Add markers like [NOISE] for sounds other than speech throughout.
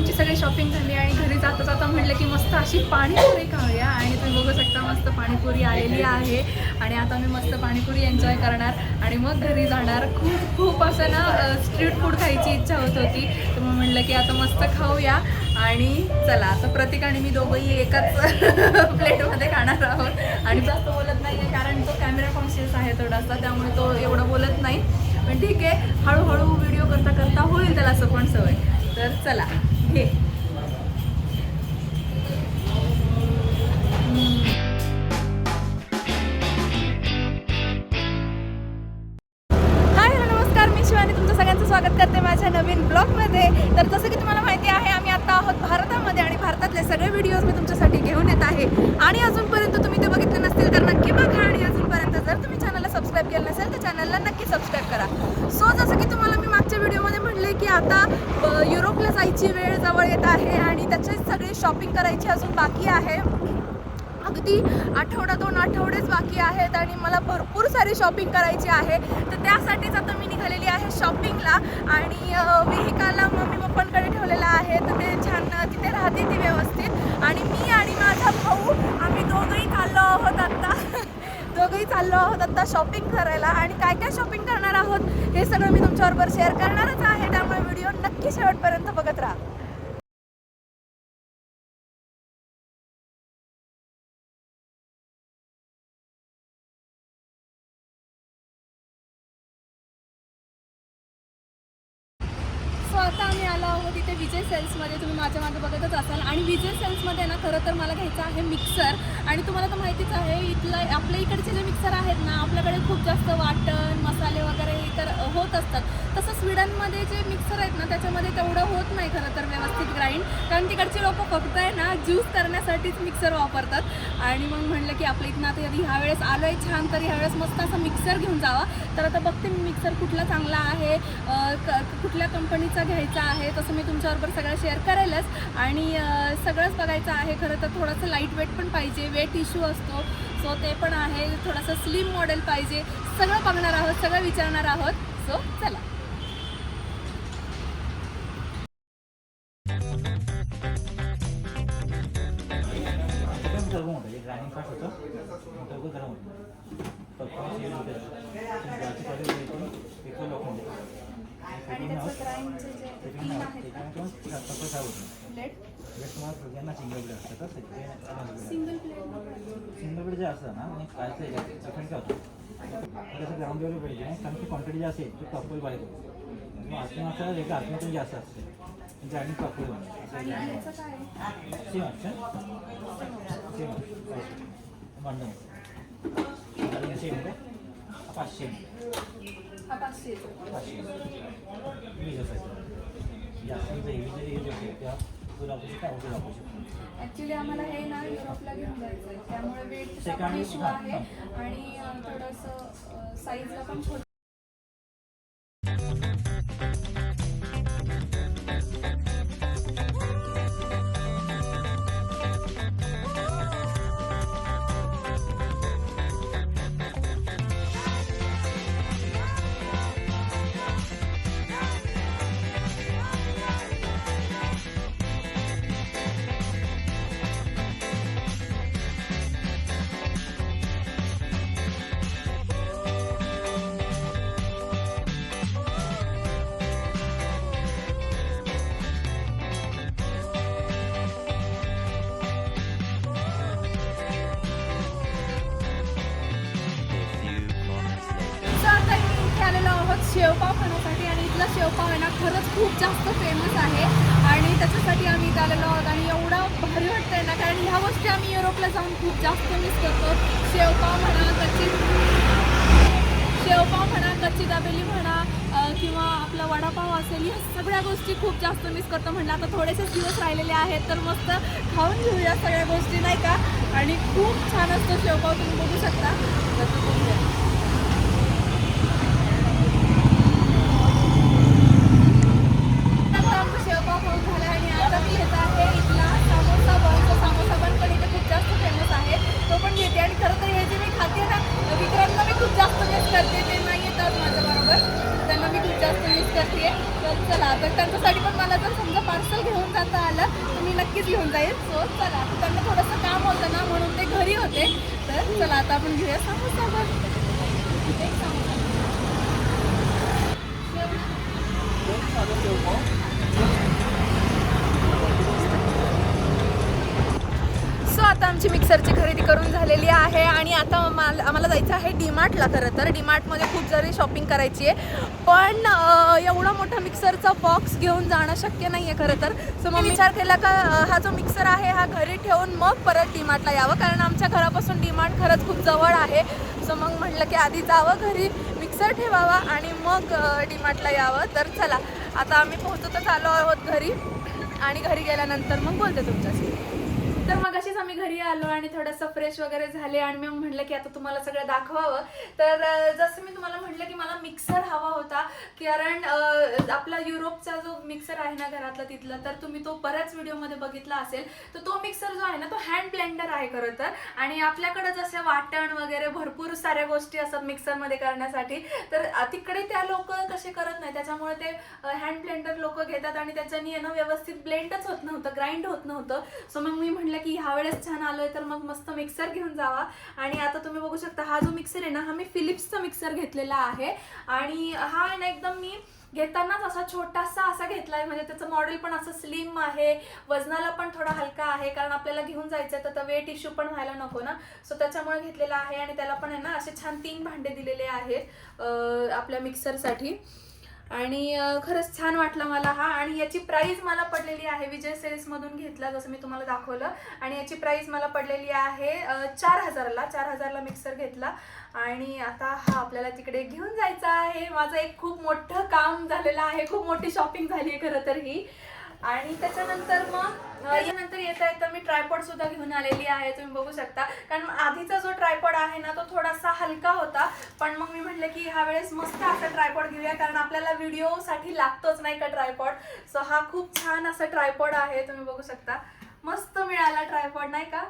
आमची सगळी शॉपिंग झाली आणि घरी जाता जाता म्हटलं की मस्त अशी पाणीपुरी खाऊया. आणि तुम्ही बघू शकता मस्त पाणीपुरी आलेली आहे. आणि आता मी मस्त पाणीपुरी एन्जॉय करणार. आणि मग घरी जाणार. खूप खूप असं ना स्ट्रीट फूड खायची इच्छा होत होती. तर मग म्हटलं की आता मस्त खाऊया. आणि चला आता प्रतीक आणि मी दोघंही एकाच [LAUGHS] प्लेटमध्ये खाणार आहोत. आणि जास्त बोलत नाही आहे कारण तो कॅमेरा कॉन्शियस आहे थोडासा त्यामुळे तो एवढं बोलत नाही. पण ठीक आहे हळूहळू व्हिडिओ करता करता होईल त्याला असं पण सवय. तर चला. Heh. नक्की सबस्क्राईब करा. सो जसं की तुम्हाला मी मागच्या व्हिडिओमध्ये म्हणले की आता युरोपला जायची वेळ जवळ येत आहे आणि त्याचे सगळी शॉपिंग करायची अजून बाकी आहे. अगदी आठवडा दोन आठवडेच बाकी आहेत आणि मला भरपूर सारी शॉपिंग करायची आहे. तर त्यासाठीच आता मी निघालेली आहे शॉपिंगला आणि विहिकाला मम्मी पप्पांकडे ठेवलेला आहे. तर ते छान तिथे राहते ती व्यवस्थित. आणि मी आणि माझा भाऊ आम्ही दोघंही चाललो आहोत आत्ता दोघंही चाललो आहोत आत्ता शॉपिंग करायला आणि काय काय शॉपिंग करणार आहोत हे सगळं मी तुमच्याबरोबर शेअर करणारच आहे. त्यामुळे व्हिडिओ नक्की शेवटपर्यंत बघत राहा सो आता आम्ही आलो आहोत इथे विजय सेल्समध्ये तुम्ही माझ्या मागे बघतच असाल आणि विजय सेल्समध्ये ना खरं तर मला घ्यायचं आहे मिक्सर. आणि तुम्हाला तर माहितीच आहे इथलं आपल्या इकडचे जे मिक्सर आहेत ना आपल्याकडे खूप जास्त वाटण मसाले वगैरे तर होत असतात. तसं स्वीडनमध्ये जे मिक्सर आहेत ना त्याच्यामध्ये तेवढं होत नाही खरं तर व्यवस्थित ग्राइंड कारण तिकडचे लोक फक्त आहे ना ज्यूस करण्यासाठीच मिक्सर वापरतात. आणि मग म्हणलं की आपल्या इथनं आता ह्या वेळेस आलो आहे छान तर ह्यावेळेस मस्त असा मिक्सर घेऊन जावा. तर आता बघते मी मिक्सर कुठला चांगला आहे क- कुठल्या कंपनीचा घ्यायचा आहे तसं मी तुमच्याबरोबर सगळं शेअर करेलच. आणि सगळंच बघायचं आहे खरं तर थोडंसं लाइट वेट पण पाहिजे वेट इश्यू असतो. सो ते पण आहे. थोडंसं स्लिम मॉडेल पाहिजे. सगळं बघणार आहोत सगळं विचारणार आहोत. सो चला. सिंगल ब्लेड असतं तर ते सिंगल प्लेट सिंगल ब्लेड जे असतं ना म्हणजे कायचं याच्यात डिफरंट काय होतं त्याचं ग्राउंड लेवल पाहिजे नाही कारण की क्वांटिटी जी असेल ती प्रॉपर बारीक होते मग आत्महत्या वेगळं आत्महत्या जास्त असते म्हणजे आणि प्रॉपर आणि ह्याचं काय आहे? सेम ऑप्शन सेम भांडण सेम पाचशे हा पाचशे पाचशे ॲक्च्युली आम्हाला हे ना युरोपला घेऊन जायचं आहे त्यामुळे वेटचा पण इश्यू आहे आणि थोडंसं साईजला पण शेवपाव खाण्यासाठी आणि इथला शेवपाव आहे ना खरंच खूप जास्त फेमस आहे. आणि त्याच्यासाठी आम्ही इथं आलेलो आहोत आणि एवढं भारी वाटतंय ना कारण ह्या गोष्टी आम्ही युरोपला जाऊन खूप जास्त मिस करतो. शेवपाव म्हणा कच्ची शेवपाव म्हणा कच्ची दाबेली म्हणा किंवा आपला वडापाव असेल या सगळ्या गोष्टी खूप जास्त मिस करतो म्हणलं. आता थोडेसेच दिवस राहिलेले आहेत तर मस्त खाऊन घेऊया सगळ्या गोष्टी नाही का? आणि खूप छान असतो शेवपाव तुम्ही बघू शकता. तर तो बघूया आता आमचं शेवपाव खाऊन झालं आणि आता मी घेत आहे इथला समोसा बन तो समोसा बन पण इथे खूप जास्त फेमस आहे तो पण घेते आणि खरं तर हे जे मी खाते ना विक्रांतला मी खूप जास्त मिस करते. ते नाही येतात माझ्याबरोबर त्यांना मी खूप जास्त मिस करते. तर चला तर त्यांच्यासाठी पण मला जर समजा पार्सल घेऊन जाता आलं तर मी नक्कीच घेऊन जाईल. सो चला त्यांना थोडंसं काम होतं ना म्हणून ते घरी होते. तर चला आता आपण घेऊया समोसा बघ. एक समोसा. सो आता आमची मिक्सरची खरेदी करून झालेली आहे आणि आता मला आम्हाला जायचं आहे डीमार्टला खरं तर. डीमार्टमध्ये खूप जरी शॉपिंग करायची आहे पण एवढा मोठा मिक्सरचा बॉक्स घेऊन जाणं शक्य नाही आहे खरं तर. सो मग विचार केला का हा जो मिक्सर आहे हा घरी ठेवून मग परत डीमार्टला यावं? कारण आमच्या घरापासून डीमार्ट खरंच खूप जवळ आहे. सो मग म्हटलं की आधी जावं घरी मिक्सर ठेवावा आणि मग डीमार्टला यावं. तर चला आता आम्ही पोहोचतच आलो आहोत घरी आणि घरी गेल्यानंतर मग बोलते तुमच्याशी. तर मग अशीच आम्ही घरी आलो आणि थोडंसं फ्रेश वगैरे झाले आणि मी म्हटलं की आता तुम्हाला सगळं दाखवावं. तर जसं मी तुम्हाला म्हटलं की मला मिक्सर हवा होता कारण आपला युरोपचा जो मिक्सर आहे ना घरातला तिथला तर तुम्ही तो बऱ्याच व्हिडिओमध्ये बघितला असेल तर तो मिक्सर जो आहे ना तो हँड ब्लेंडर आहे खरं तर. आणि आपल्याकडं जसे वाटण वगैरे भरपूर साऱ्या गोष्टी असतात मिक्सरमध्ये करण्यासाठी तर तिकडे त्या लोक तसे करत नाही. त्याच्यामुळे ते हँड ब्लेंडर लोक घेतात आणि त्याच्यानी आहे ना व्यवस्थित ब्लेंडच होत नव्हतं ग्राइंड होत नव्हतं. सो मग मी म्हटलं की ह्यावेळेस छान आलोय तर मग मस्त मिक्सर घेऊन जावा. आणि आता तुम्ही बघू शकता हा जो मिक्सर आहे ना हा मी फिलिप्सचा मिक्सर घेतलेला आहे. आणि हा आहे ना एकदम मी घेतानाच असा छोटासा असा घेतलाय. म्हणजे त्याचं मॉडेल पण असं स्लिम आहे. वजनाला पण थोडा हलका आहे. कारण आपल्याला घेऊन जायचं तर वेट इश्यू पण व्हायला नको ना. सो त्याच्यामुळे घेतलेला आहे आणि त्याला पण आहे ना असे छान तीन भांडे दिलेले आहेत आपल्या मिक्सरसाठी आणि खरंच छान वाटलं मला हा. आणि याची प्राईज मला पडलेली आहे. विजय सेल्समधून घेतला जसं मी तुम्हाला दाखवलं. आणि याची प्राईज मला पडलेली आहे चार हजारला. चार हजारला मिक्सर घेतला. आणि आता हा आपल्याला तिकडे घेऊन जायचा आहे. माझं एक खूप मोठं काम झालेलं आहे. खूप मोठी शॉपिंग झाली आहे खरं तर ही. आणि त्याच्यानंतर मग त्याच्यानंतर यानंतर येता येता मी ट्रायपॉड सुद्धा घेऊन आलेली आहे तुम्ही बघू शकता. कारण आधीचा जो ट्रायपॉड आहे ना तो थोडासा हलका होता. पण मग मी म्हटलं की ह्या वेळेस मस्त असा ट्रायपॉड घेऊया कारण आपल्याला व्हिडिओसाठी लागतोच नाही का ट्रायपॉड सो हा खूप छान असा ट्रायपॉड आहे तुम्ही बघू शकता. मस्त मिळाला ट्रायपॉड नाही का?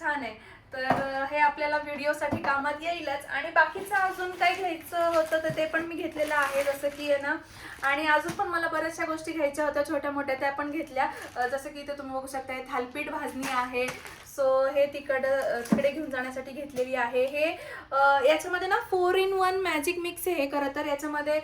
छान आहे. तर हे आपल्याला व्हिडिओसाठी कामात येईलच. आणि बाकीचं अजून काही घ्यायचं होतं तर ते पण मी घेतलेलं आहे जसं की आहे ना. आणि अजून पण मला बऱ्याचशा गोष्टी घ्यायच्या होत्या छोट्या मोठ्या त्या पण घेतल्या. जसं की इथे तुम्ही बघू शकता थालपीठ भाजणी आहे सो हे तिकडं तिकडे घेऊन जाण्यासाठी घेतलेली आहे. हे याच्यामध्ये ना four in one magic mix हे खरं तर. याच्यामध्ये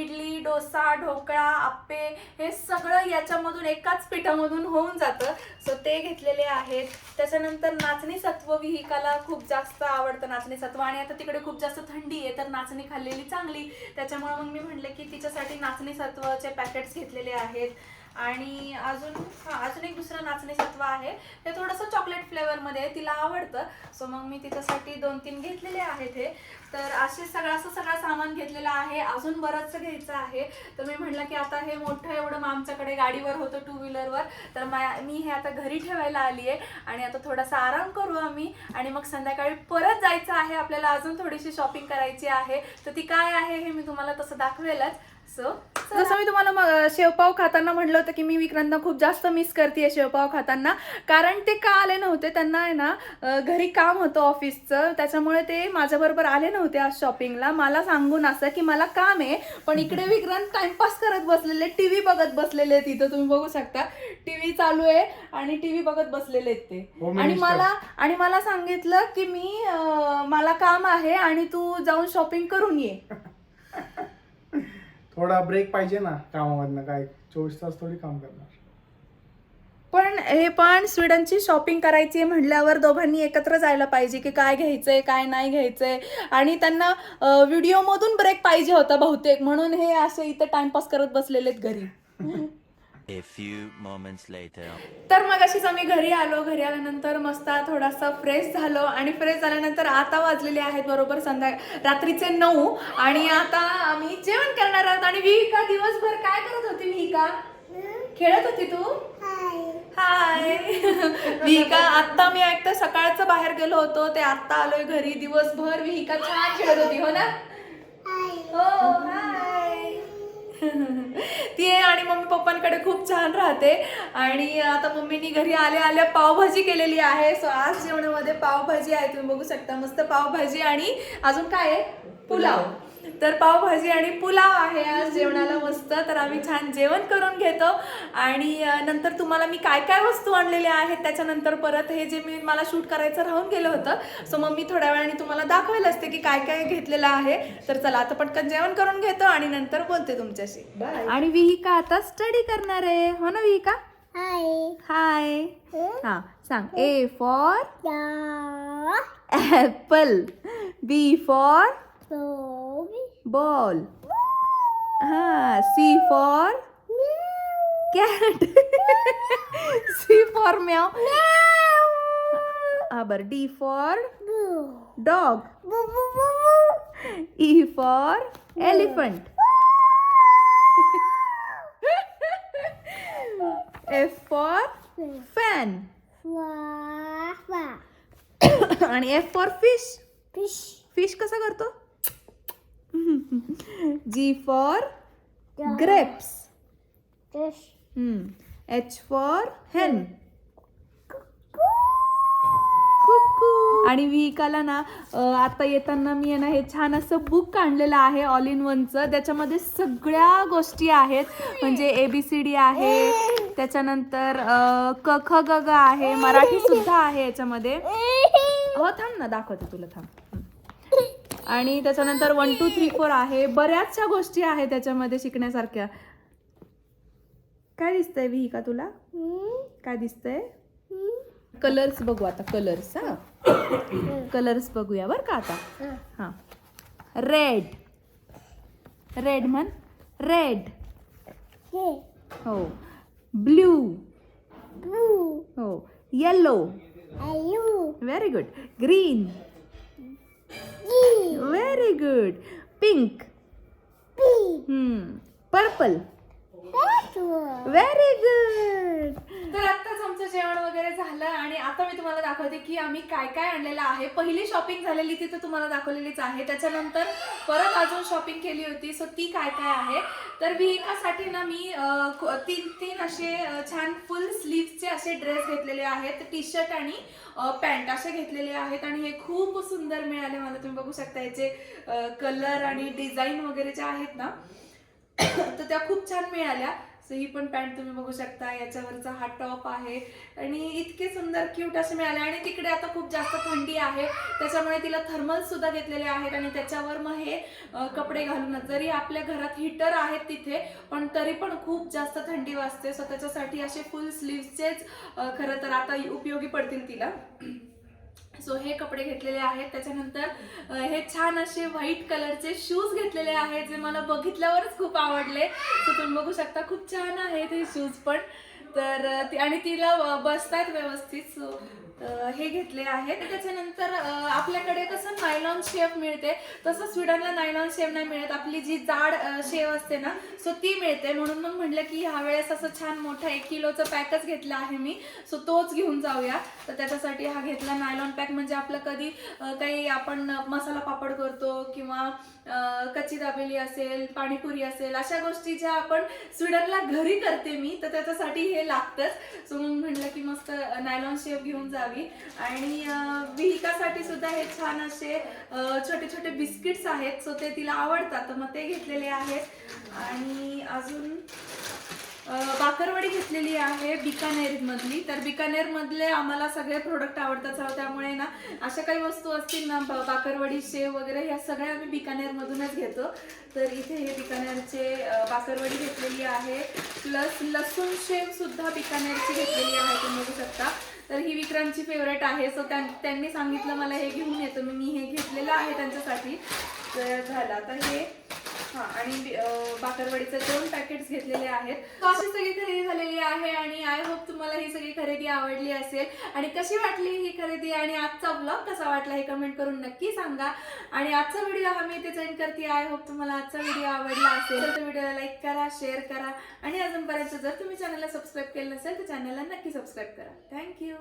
इडली डोसा ढोकळा आप्पे हे सगळं याच्यामधून एकाच पिठामधून होऊन जातं. सो ते घेतलेले आहेत. त्याच्यानंतर नाचणी सत्व विहिकाला खूप जास्त आवडतं नाचणी सत्व. आणि आता तिकडे खूप जास्त थंडी आहे तर नाचणी खाल्लेली चांगली. त्याच्यामुळे मग मी म्हणले की तिच्यासाठी नाचणी सत्वचे पॅकेट्स घेतलेले आहेत. आणि अजून हा अजून एक दुसरं नाचणी सत्व आहे. हे थोडंसं चॉकलेट फ्लेवरमध्ये आहे तिला आवडतं. सो मग मी तिच्यासाठी दोन तीन घेतलेले आहेत हे. तर असे सगळं असं सगळं सामान घेतलेलं आहे. अजून बरंचसं घ्यायचं आहे. तर मी म्हटलं की आता हे मोठं एवढं मग आमच्याकडे गाडीवर होतं टू व्हीलरवर तर मा- मी हे आता घरी ठेवायला आली आहे. आणि आता थोडासा आराम करू आम्ही. आणि मग संध्याकाळी परत जायचं आहे. आपल्याला अजून थोडीशी शॉपिंग करायची आहे. तर ती काय आहे हे मी तुम्हाला तसं दाखवेलच. सो जसं मी तुम्हाला मग शेवपाव खाताना म्हटलं होतं की मी विक्रांतना खूप जास्त मिस करते शेवपाव खाताना. कारण ते का आले नव्हते? त्यांना आहे ना घरी काम होतं ऑफिसचं त्याच्यामुळे ते माझ्याबरोबर आले नव्हते आज शॉपिंगला मला सांगून असं की मला काम आहे पण इकडे विक्रांत टाइमपास करत बसलेले टी व्ही बघत बसलेले आहेत इथं. तुम्ही बघू शकता. टी व्ही चालू आहे आणि टी व्ही बघत बसलेले आहेत ते. Home आणि. मला आणि मला सांगितलं की मी मला काम आहे आणि तू जाऊन शॉपिंग करून ये. [LAUGHS] थोडा ब्रेक पाहिजे ना कामामधनं काय चोवीस तास थोडी काम करणार. पण हे पण स्वीडनची शॉपिंग करायची आहे म्हटल्यावर दोघांनी एकत्र जायला पाहिजे की काय घ्यायचंय काय नाही घ्यायचंय. आणि त्यांना अं, व्हिडिओमधून ब्रेक पाहिजे होता बहुतेक. म्हणून हे असे इथं टाइमपास करत बसलेले घरी. [LAUGHS] A few moments later. तर मग अशीच आम्ही घरी आलो. घरी आल्यानंतर मस्त थोडासा फ्रेश झालो आणि फ्रेश झाल्यानंतर आता वाजलेले आहेत बरोबर संध्या रात्रीचे नऊ आणि आता आम्ही जेवण करणार आहोत. आणि विहिका दिवसभर काय करत होती विहिका? खेळत होती तू? हाय. विहिका आत्ता मी ऐकतं सकाळचं बाहेर गेलो होतो. ते आत्ता आलोय घरी. दिवसभर विहिका छान खेळत होती हो ना? हो हाय. ती आहे आणि मम्मी पप्पांकडे खूप छान राहते. आणि आता मम्मीनी घरी आल्या आल्या पावभाजी केलेली आहे. सो आज जेवणामध्ये पावभाजी आहे. तुम्ही बघू शकता. मस्त पावभाजी आणि अजून काय आहे? पुलाव. तर पावभाजी आणि पुलाव आहे. आज जेवणाला मस्त. तर आम्ही छान जेवण करून घेतो. आणि नंतर तुम्हाला मी काय काय वस्तू आणलेल्या आहेत त्याच्यानंतर परत हे जे मी मला शूट करायचं राहून गेलं होतं. सो मग मी थोड्या वेळाने तुम्हाला दाखवेल असते की काय काय घेतलेलं आहे. तर चला आता पटकन जेवण करून घेतो आणि नंतर बोलते तुमच्याशी. आणि विहिका आता स्टडी करणार आहे. हो ना विहिका? हाय हा सांग. A for apple B for ball हा C for cat C for meow हा बर D for dog E for elephant F for fan आणि एफ फॉर फिश फिश कसा करतो? G for grapes H for hen आणि विहिकाला ना आता येताना मी आहे ना हे छान असं बुक आणलेलं आहे ऑल इन वनचं त्याच्यामध्ये सगळ्या गोष्टी आहेत. म्हणजे ए बी सी डी आहे. त्याच्यानंतर क ख ग ग आहे. मराठी सुद्धा आहे याच्यामध्ये. हो थांब ना दाखवते तुला थांब. आणि त्याच्यानंतर वन टू थ्री फोर आहे. बऱ्याचशा गोष्टी आहेत त्याच्यामध्ये शिकण्यासारख्या. काय दिसतंय विहिका तुला? काय दिसतंय? कलर्स बघू आता कलर्स हा? कलर्स बघूया बरं का आता. हा. रेड रेड म्हण? रेड हो. ब्ल्यू हो. Yellow very good green very good. Pink. Pink. Hmm. Purple. Very good. तर आत्ताच आमचं जेवण वगैरे झालं आणि आता मी तुम्हाला दाखवते की आम्ही काय काय आणलेलं आहे. पहिली शॉपिंग झालेली ती तर तुम्हाला दाखवलेलीच आहे. त्याच्यानंतर परत अजून शॉपिंग केली होती. सो ती काय काय आहे? तर विहिकासाठी ना मी तीन तीन असे छान फुल स्लीव्हचे असे ड्रेस घेतलेले आहेत. टी शर्ट आणि पॅन्ट असे घेतलेले आहेत. आणि हे खूप सुंदर मिळाले मला. तुम्ही बघू शकता याचे कलर आणि डिझाईन वगैरे जे आहेत ना [COUGHS] तर त्या खूप छान मिळाल्या. सो ही पण पॅन्ट तुम्ही बघू शकता याच्यावरचा हा टॉप आहे. आणि इतके सुंदर क्यूट असे मिळाले. आणि तिकडे आता खूप जास्त थंडी आहे. त्याच्यामुळे तिला थर्मल सुद्धा घेतलेले आहेत आणि त्याच्यावर मग हे कपडे घालूनच जरी आपल्या घरात हिटर आहेत तिथे पण तरी पण खूप जास्त थंडी वाजते. सो त्याच्यासाठी असे फुल स्लीव्हचेच खरं तर आता उपयोगी पडतील तिला. सो हे कपडे घेतलेले आहेत. त्याच्यानंतर हे छान असे व्हाईट कलरचे शूज घेतलेले आहेत जे मला बघितल्यावरच खूप आवडले. सो तुम्ही बघू शकता खूप छान आहेत हे शूज पण. तर ती- आणि तिला बसतात व्यवस्थित. सो हे घेतले आहे त्याच्यानंतर आपल्याकडे कसं नायलॉन शेप मिळते तसं स्वीडनला नायलॉन शेप नाही मिळत. आपली जी जाड शेव असते ना सो ती मिळते. म्हणून मग म्हटलं की ह्या वेळेस असं छान मोठा एक किलोचं पॅकच घेतला आहे मी. सो तोच घेऊन जाऊया. तर त्याच्यासाठी हा घेतला नायलॉन पॅक म्हणजे आपलं कधी काही आपण मसाला पापड करतो किंवा कच्ची दाबेली असेल पाणीपुरी असेल अशा गोष्टी ज्या आपण स्वीडनला घरी करते मी तर त्याच्यासाठी हे लागतंच. सो मग म्हटलं की मस्त नायलॉन शेप घेऊन जावी. आणि विहिकासाठी सुद्धा हे छान असे छोटे छोटे बिस्किट्स आहेत. सो ते तिला आवडतात. तर मग ते घेतलेले आहेत. आणि अजून बाकरवडी घेतलेली आहे बिकानेर मधली तर बिकानेर मधले आम्हाला सगळे प्रोडक्ट आवडतात. त्यामुळे ना अशा काही वस्तू असतील ना बाकरवडी शेव वगैरे ह्या सगळ्या आम्ही बिकानेर मधूनच घेतो. तर इथे हे बिकानेरचे बाकरवडी घेतलेली आहे. प्लस लसूण शेव सुद्धा बिकानेरची घेतलेली आहे. तुम्ही बघू शकता. तर ही विक्रमची फेवरेट आहे. सो त्यांनी सांगितलं मला हे घेऊन येतो मी मी हे घेतलेलं आहे त्यांच्यासाठी. तर झालं. आता हे हा आणि बाकरवडीचे दोन पॅकेट्स घेतलेले आहेत. अशी सगळी खरेदी झालेली आहे आणि आय होप तुम्हाला ही सगळी खरेदी आवडली असेल. आणि कशी वाटली ही खरेदी आणि आजचा ब्लॉग कसा वाटला हे कमेंट करून नक्की सांगा. आणि आजचा व्हिडिओ हा मी इथे सेंड करते. आय होप तुम्हाला आजचा व्हिडिओ आवडला असेल. तर व्हिडिओला लाईक करा शेअर करा. आणि अजूनपर्यंत जर तुम्ही चॅनलला सबस्क्राईब केलं नसेल तर चॅनलला नक्की सबस्क्राईब करा. थँक्यू